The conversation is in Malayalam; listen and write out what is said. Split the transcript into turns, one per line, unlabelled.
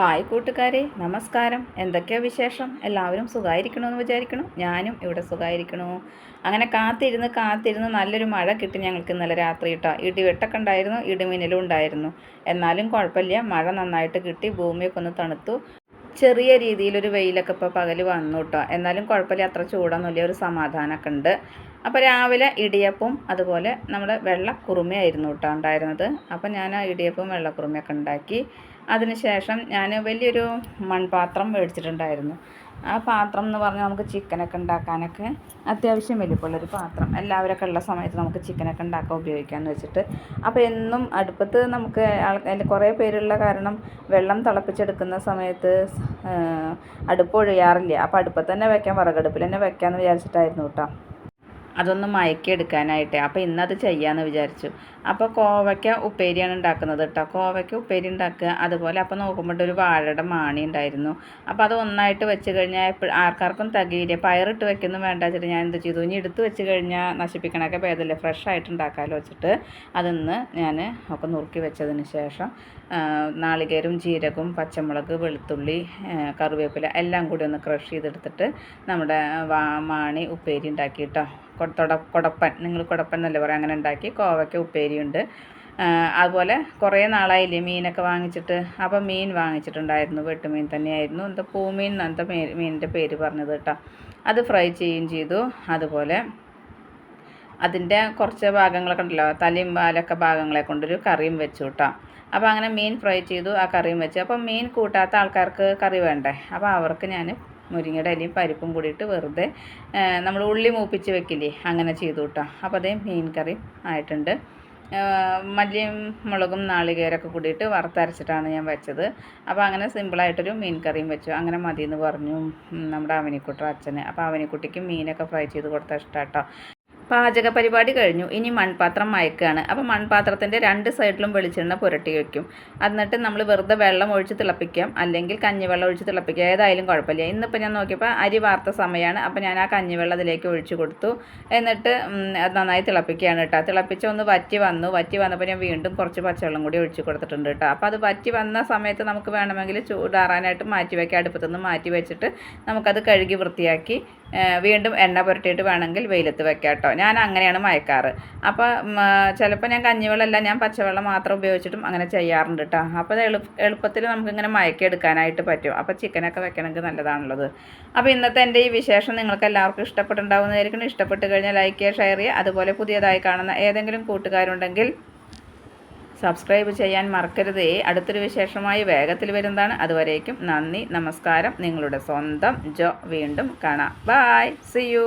ഹായ് കൂട്ടുകാരെ നമസ്കാരം. എന്തൊക്കെയാ വിശേഷം? എല്ലാവരും സുഖമായിരിക്കണമെന്ന് വിചാരിക്കണം. ഞാനും ഇവിടെ സുഖമായിരിക്കണു അങ്ങനെ കാത്തിരുന്ന് കാത്തിരുന്ന് നല്ലൊരു മഴ കിട്ടി ഞങ്ങൾക്ക് ഇന്നലെ രാത്രി കേട്ടോ ഇടിവെട്ടൊക്കെ ഉണ്ടായിരുന്നു ഇടിമിന്നലും ഉണ്ടായിരുന്നു. എന്നാലും കുഴപ്പമില്ല മഴ നന്നായിട്ട് കിട്ടി ഭൂമിയൊക്കെ ഒന്ന് തണുത്തു. ചെറിയ രീതിയിലൊരു വെയിലൊക്കെ ഇപ്പോൾ പകൽ വന്നു കേട്ടോ എന്നാലും കുഴപ്പമില്ല അത്ര ചൂടൊന്നുമില്ല ഒരു സമാധാനമൊക്കെ ഉണ്ട്. അപ്പോൾ രാവിലെ ഇടിയപ്പവും അതുപോലെ നമ്മുടെ വെള്ളക്കുറുമയായിരുന്നു കേട്ടോ ഉണ്ടായിരുന്നത്. അപ്പോൾ ഞാൻ ആ ഇടിയപ്പവും വെള്ളക്കുറുമയൊക്കെ ഉണ്ടാക്കി. അതിനുശേഷം ഞാൻ വലിയൊരു മൺപാത്രം മേടിച്ചിട്ടുണ്ടായിരുന്നു. ആ പാത്രം എന്ന് പറഞ്ഞാൽ നമുക്ക് ചിക്കനൊക്കെ ഉണ്ടാക്കാനൊക്കെ അത്യാവശ്യം വലിപ്പമുള്ളൊരു പാത്രം. എല്ലാവരൊക്കെ ഉള്ള സമയത്ത് നമുക്ക് ചിക്കനൊക്കെ ഉണ്ടാക്കാൻ ഉപയോഗിക്കാമെന്ന് വെച്ചിട്ട്. അപ്പോൾ എന്നും അടുപ്പത്ത് നമുക്ക് ആൾ കുറേ പേരുള്ള കാരണം വെള്ളം തിളപ്പിച്ചെടുക്കുന്ന സമയത്ത് അടുപ്പ് ഒഴിയാറില്ല. അപ്പോൾ അടുപ്പത്ത് തന്നെ വയ്ക്കാം വിറകടുപ്പിൽ തന്നെ വയ്ക്കാമെന്ന് വിചാരിച്ചിട്ടായിരുന്നു കേട്ടോ. അതൊന്ന് മയക്കിയെടുക്കാനായിട്ട്. അപ്പോൾ ഇന്നത് ചെയ്യാമെന്ന് വിചാരിച്ചു. അപ്പോൾ കോവയ്ക്ക ഉപ്പേരിയാണ് ഉണ്ടാക്കുന്നത് കേട്ടോ കോവയ്ക്ക ഉപ്പേരി ഉണ്ടാക്കുക. അതുപോലെ അപ്പോൾ നോക്കുമ്പോൾ ഒരു വാഴയുടെ മാണി ഉണ്ടായിരുന്നു. അപ്പോൾ അത് ഒന്നായിട്ട് വെച്ച് കഴിഞ്ഞാൽ എപ്പോഴും ആർക്കാർക്കും തകയില്ല. പയറിട്ട് വെക്കുന്നു വേണ്ട വെച്ചിട്ട് ഞാൻ എന്ത് ചെയ്തു? ഇനി എടുത്ത് വെച്ച് കഴിഞ്ഞാൽ നശിപ്പിക്കണൊക്കെ ഭേദമില്ല ഫ്രഷ് ആയിട്ട് ഉണ്ടാക്കാമല്ലോ വെച്ചിട്ട്. അതൊന്ന് ഞാൻ ഒക്കെ നുറുക്കി വെച്ചതിന് ശേഷം നാളികേരും ജീരകവും പച്ചമുളക് വെളുത്തുള്ളി കറിവേപ്പില എല്ലാം കൂടി ഒന്ന് ക്രഷ് ചെയ്തെടുത്തിട്ട് നമ്മുടെ മാണി ഉപ്പേരി ഉണ്ടാക്കി കേട്ടോ കൊട കൊടപ്പൻ നിങ്ങൾ കൊടപ്പൻ എന്നല്ലേ പറയാം അങ്ങനെ ഉണ്ടാക്കി കോവയ്ക്ക ഉപ്പേരിയുണ്ട്. അതുപോലെ കുറേ നാളായില്ലേ മീനൊക്കെ വാങ്ങിച്ചിട്ട് അപ്പം മീൻ വാങ്ങിച്ചിട്ടുണ്ടായിരുന്നു വെട്ടുമീൻ തന്നെയായിരുന്നു. എന്താ പൂമീൻ എന്താ മീനിന്റെ പേര് പറഞ്ഞത് കേട്ടോ. അത് ഫ്രൈ ചെയ്യുകയും ചെയ്തു. അതുപോലെ അതിന്റെ കുറച്ച് ഭാഗങ്ങളൊക്കെ ഉണ്ടല്ലോ തലയും പാലൊക്കെ ഭാഗങ്ങളെ കൊണ്ടൊരു കറിയും വെച്ചു കേട്ടോ. അപ്പോൾ അങ്ങനെ മീൻ ഫ്രൈ ചെയ്തു ആ കറിയും വെച്ചു. അപ്പം മീൻ കൂട്ടാത്ത ആൾക്കാർക്ക് കറി വേണ്ടേ? അപ്പോൾ അവർക്ക് ഞാൻ മുരിങ്ങയുടെ ഇലയും പരിപ്പും കൂടിയിട്ട് വെറുതെ നമ്മൾ ഉള്ളി മൂപ്പിച്ച് വെക്കില്ലേ അങ്ങനെ ചെയ്തു കേട്ടോ. അപ്പോൾ അതേ മീൻ കറി ആയിട്ടുണ്ട്. മല്ലിയും മുളകും നാളികേരൊക്കെ കൂടിയിട്ട് വറുത്തരച്ചിട്ടാണ് ഞാൻ വെച്ചത്. അപ്പോൾ അങ്ങനെ സിമ്പിളായിട്ടൊരു മീൻ കറിയും വെച്ചു. അങ്ങനെ മതി എന്ന് പറഞ്ഞു നമ്മുടെ അവനിക്കുട്ട അച്ഛന്. അപ്പോൾ അവനിക്കുട്ടിക്ക് മീനൊക്കെ ഫ്രൈ ചെയ്ത് കൊടുത്താൽ ഇഷ്ടം കേട്ടോ. പാചക പരിപാടി കഴിഞ്ഞു. ഇനി മൺപാത്രം മയക്കുകയാണ് അപ്പോൾ മൺപാത്രത്തിന്റെ രണ്ട് സൈഡിലും വെളിച്ചെണ്ണ പുരട്ടി വയ്ക്കും എന്നിട്ട് നമ്മൾ വെറുതെ വെള്ളം ഒഴിച്ച് തിളപ്പിക്കാം. അല്ലെങ്കിൽ കഞ്ഞിവെള്ളം ഒഴിച്ച് തിളപ്പിക്കുക ഏതായാലും കുഴപ്പമില്ല. ഇന്നിപ്പോൾ ഞാൻ നോക്കിയപ്പോൾ അരി വാർത്ത സമയമാണ് അപ്പോൾ ഞാൻ ആ കഞ്ഞിവെള്ളം അതിലേക്ക് ഒഴിച്ച് കൊടുത്തു. എന്നിട്ട് നന്നായി തിളപ്പിക്കുകയാണ് കേട്ടോ തിളപ്പിച്ച് ഒന്ന് വറ്റി വന്നു. വറ്റി വന്നപ്പോൾ ഞാൻ വീണ്ടും കുറച്ച് പച്ചവെള്ളം കൂടി ഒഴിച്ച് കൊടുത്തിട്ടുണ്ട് കേട്ടോ അപ്പോൾ അത് വറ്റി വന്ന സമയത്ത് നമുക്ക് വേണമെങ്കിൽ ചൂടാറാനായിട്ട് മാറ്റി വയ്ക്കാം അടുപ്പത്തുനിന്ന് മാറ്റി വെച്ചിട്ട് നമുക്കത് കഴുകി വൃത്തിയാക്കി വീണ്ടും എണ്ണ പുരട്ടിയിട്ട് വേണമെങ്കിൽ വെയിലത്ത് വെക്കാം കേട്ടോ ഞാൻ അങ്ങനെയാണ് മയക്കാറ് അപ്പോൾ ചിലപ്പോൾ ഞാൻ കഞ്ഞിവെള്ളമല്ല ഞാൻ പച്ചവെള്ളം മാത്രം ഉപയോഗിച്ചിട്ടും അങ്ങനെ ചെയ്യാറുണ്ട് കേട്ടോ അപ്പോൾ അത് എളുപ്പ എളുപ്പത്തിൽ നമുക്കിങ്ങനെ മയക്കി എടുക്കാനായിട്ട് പറ്റും. അപ്പോൾ ചിക്കനൊക്കെ വെക്കണമെങ്കിൽ നല്ലതാണുള്ളത്. അപ്പോൾ ഇന്നത്തെ എന്റെ ഈ വിശേഷം നിങ്ങൾക്ക് എല്ലാവർക്കും ഇഷ്ടപ്പെട്ടുണ്ടാവുന്നതായിരിക്കും ഇഷ്ടപ്പെട്ട് കഴിഞ്ഞാൽ ലൈക്ക് ചെയ്യുക ഷെയർ ചെയ്യുക. അതുപോലെ പുതിയതായി കാണുന്ന ഏതെങ്കിലും കൂട്ടുകാരുണ്ടെങ്കിൽ സബ്സ്ക്രൈബ് ചെയ്യാൻ മറക്കരുതേ. അടുത്തൊരു വിശേഷമായി വേഗത്തിൽ വരുന്നതാണ്. അതുവരേക്കും നന്ദി നമസ്കാരം. നിങ്ങളുടെ സ്വന്തം ജോ വീണ്ടും കാണാം. Bye C U